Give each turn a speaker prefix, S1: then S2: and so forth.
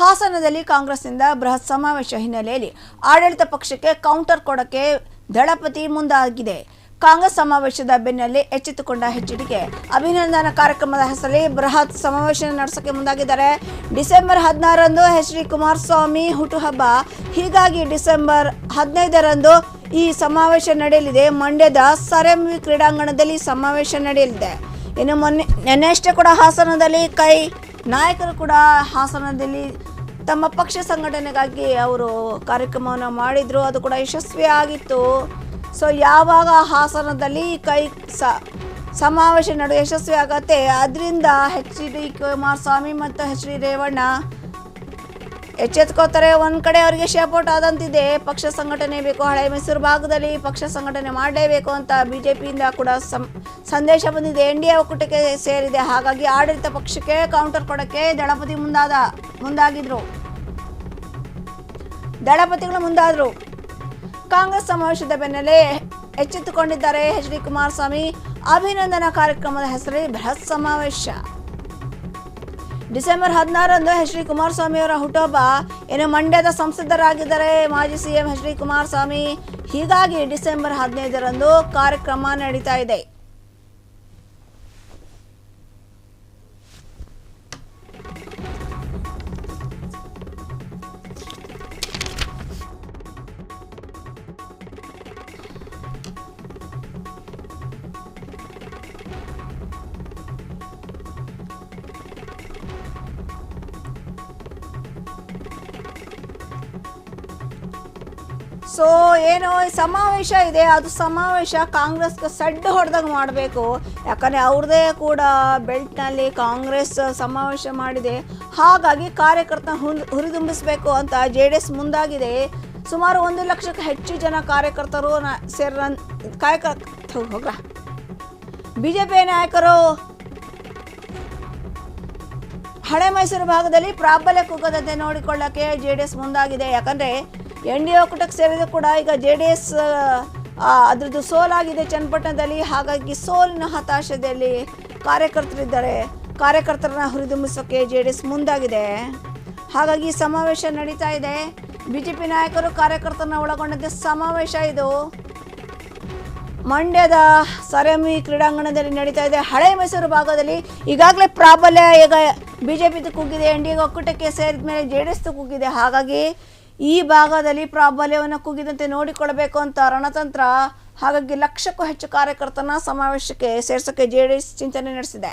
S1: ಹಾಸನದಲ್ಲಿ ಕಾಂಗ್ರೆಸ್ನಿಂದ ಬೃಹತ್ ಸಮಾವೇಶ ಹಿನ್ನೆಲೆಯಲ್ಲಿ ಆಡಳಿತ ಪಕ್ಷಕ್ಕೆ ಕೌಂಟರ್ ಕೊಡಕ್ಕೆ ದಳಪತಿ ಮುಂದಾಗಿದೆ. ಕಾಂಗ್ರೆಸ್ ಸಮಾವೇಶದ ಬೆನ್ನಲ್ಲೇ ಎಚ್ಚೆತ್ತುಕೊಂಡ ಎಚ್ಡಿಕೆ ಅಭಿನಂದನಾ ಕಾರ್ಯಕ್ರಮದ ಹೆಸರಲ್ಲಿ ಬೃಹತ್ ಸಮಾವೇಶ ನಡೆಸಕ್ಕೆ ಮುಂದಾಗಿದ್ದಾರೆ. ಡಿಸೆಂಬರ್ ಹದಿನಾರರಂದು ಎಚ್ ಡಿ ಕುಮಾರಸ್ವಾಮಿ ಹುಟ್ಟುಹಬ್ಬ. ಹೀಗಾಗಿ ಡಿಸೆಂಬರ್ ಹದಿನೈದರಂದು ಈ ಸಮಾವೇಶ ನಡೆಯಲಿದೆ. ಮಂಡ್ಯದ ಸರೆಂವಿ ಕ್ರೀಡಾಂಗಣದಲ್ಲಿ ಸಮಾವೇಶ ನಡೆಯಲಿದೆ. ಇನ್ನು ಮೊನ್ನೆ ನೆನ್ನೆಷ್ಟೇ ಕೂಡ ಹಾಸನದಲ್ಲಿ ಕೈ ನಾಯಕರು ಕೂಡ ಹಾಸನದಲ್ಲಿ ತಮ್ಮ ಪಕ್ಷ ಸಂಘಟನೆಗಾಗಿ ಅವರು ಕಾರ್ಯಕ್ರಮವನ್ನು ಮಾಡಿದ್ರು. ಅದು ಕೂಡ ಯಶಸ್ವಿ ಆಗಿತ್ತು. ಸೊ ಯಾವಾಗ ಹಾಸನದಲ್ಲಿ ಕೈ ಸ, ಸಮಾವೇಶ ನಡು ಯಶಸ್ವಿ ಆಗತ್ತೆ, ಅದರಿಂದ ಎಚ್ ಡಿ ಕುಮಾರಸ್ವಾಮಿ ಮತ್ತು ಎಚ್ ಡಿ ರೇವಣ್ಣ ಎಚ್ಚೆತ್ಕೋತಾರೆ. ಒಂದು ಕಡೆ ಅವರಿಗೆ ಶೇಪೋಟ್ ಆದಂತಿದೆ. ಪಕ್ಷ ಸಂಘಟನೆ ಬೇಕು, ಹಳೆ ಮೈಸೂರು ಭಾಗದಲ್ಲಿ ಪಕ್ಷ ಸಂಘಟನೆ ಮಾಡಲೇಬೇಕು ಅಂತ ಬಿ ಜೆ ಪಿಯಿಂದ ಕೂಡ ಸಂ- ಸಂದೇಶ ಬಂದಿದೆ. ಎನ್ ಡಿ ಎ ಒಕ್ಕೂಟಕ್ಕೆ ಸೇರಿದೆ. ಹಾಗಾಗಿ ಆಡಳಿತ ಪಕ್ಷಕ್ಕೆ ಕೌಂಟರ್ ಕೊಡೋಕ್ಕೆ ದಳಪತಿ ಮುಂದಾದ, ಮುಂದಾಗಿದ್ರು. ದಳಪತಿಗಳು ಮುಂದಾದರು. ಕಾಂಗ್ರೆಸ್ ಸಮಾವೇಶದ ಬೆನ್ನಲ್ಲೇ ಎಚ್ಚೆತ್ತುಕೊಂಡಿದ್ದಾರೆ ಎಚ್ ಡಿ ಕುಮಾರಸ್ವಾಮಿ. ಅಭಿನಂದನಾ ಕಾರ್ಯಕ್ರಮದ ಹೆಸರಲ್ಲಿ ಬೃಹತ್ ಸಮಾವೇಶ. ಡಿಸೆಂಬರ್ ಹದಿನಾರರಂದು ಎಚ್ ಡಿ ಕುಮಾರಸ್ವಾಮಿ ಅವರ ಹುಟ್ಟುಹಬ್ಬ. ಏನು ಮಂಡ್ಯದ ಸಂಸದರಾಗಿದ್ದಾರೆ ಮಾಜಿ ಸಿಎಂ ಎಚ್ ಡಿ ಕುಮಾರಸ್ವಾಮಿ. ಹೀಗಾಗಿ ಡಿಸೆಂಬರ್ ಹದಿನೈದರಂದು ಕಾರ್ಯಕ್ರಮ ನಡೀತಾ ಇದೆ. ಸೊ ಏನು ಸಮಾವೇಶ ಇದೆ, ಅದು ಸಮಾವೇಶ ಕಾಂಗ್ರೆಸ್ಗೆ ಸಡ್ಡು ಹೊಡೆದಾಗ ಮಾಡಬೇಕು. ಯಾಕಂದರೆ ಅವ್ರದ್ದೇ ಕೂಡ ಬೆಲ್ಟ್ನಲ್ಲಿ ಕಾಂಗ್ರೆಸ್ ಸಮಾವೇಶ ಮಾಡಿದೆ. ಹಾಗಾಗಿ ಕಾರ್ಯಕರ್ತನ ಹುರಿದುಂಬಿಸಬೇಕು ಅಂತ ಜೆ ಡಿ ಎಸ್ ಮುಂದಾಗಿದೆ. ಸುಮಾರು ಒಂದು ಲಕ್ಷಕ್ಕೆ ಹೆಚ್ಚು ಜನ ಕಾರ್ಯಕರ್ತರು ಸೇರ ಕಾರ್ಯಕರ್ತ ಹೋಗ್ರ ಬಿ ಜೆ ಪಿ ನಾಯಕರು ಹಳೆ ಮೈಸೂರು ಭಾಗದಲ್ಲಿ ಪ್ರಾಬಲ್ಯ ಕುಗ್ಗದಂತೆ ನೋಡಿಕೊಳ್ಳಕ್ಕೆ ಜೆ ಡಿ ಎಸ್ ಮುಂದಾಗಿದೆ. ಯಾಕಂದರೆ ಎನ್ ಡಿ ಒಕ್ಕೂಟಕ್ಕೆ ಸೇರಿದ ಕೂಡ ಈಗ ಜೆ ಡಿ ಎಸ್ ಅದರದ್ದು ಸೋಲಾಗಿದೆ ಚನ್ನಪಟ್ಟಣದಲ್ಲಿ. ಹಾಗಾಗಿ ಸೋಲಿನ ಹತಾಶದಲ್ಲಿ ಕಾರ್ಯಕರ್ತರಿದ್ದಾರೆ. ಕಾರ್ಯಕರ್ತರನ್ನ ಹುರಿದುಂಬಿಸೋಕೆ ಜೆ ಡಿ ಎಸ್ ಮುಂದಾಗಿದೆ. ಹಾಗಾಗಿ ಸಮಾವೇಶ ನಡೀತಾ ಇದೆ. ಬಿ ಜೆ ಪಿ ನಾಯಕರು ಕಾರ್ಯಕರ್ತರನ್ನ ಒಳಗೊಂಡಂತೆ ಸಮಾವೇಶ ಇದು. ಮಂಡ್ಯದ ಸರಮಿ ಕ್ರೀಡಾಂಗಣದಲ್ಲಿ ನಡೀತಾ ಇದೆ. ಹಳೆ ಮೈಸೂರು ಭಾಗದಲ್ಲಿ ಈಗಾಗಲೇ ಪ್ರಾಬಲ್ಯ ಈಗ ಬಿಜೆಪಿದು ಕುಗ್ಗಿದೆ. ಎನ್ ಡಿ ಒಕ್ಕೂಟಕ್ಕೆ ಸೇರಿದ ಮೇಲೆ ಜೆ ಡಿ ಎಸ್ ಕುಗ್ಗಿದೆ. ಹಾಗಾಗಿ ಈ ಭಾಗದಲ್ಲಿ ಪ್ರಾಬಲ್ಯವನ್ನು ಕುಗಿದಂತೆ ನೋಡಿಕೊಳ್ಳಬೇಕು ಅಂತ ರಣತಂತ್ರ ಹಾಗಾಗಿ ಲಕ್ಷಕ್ಕೂ ಹೆಚ್ಚು ಕಾರ್ಯಕರ್ತನ ಸಮಾವೇಶಕ್ಕೆ ಸೇರ್ಸೋಕ್ಕೆ ಜೆ ಚಿಂತನೆ ನಡೆಸಿದೆ.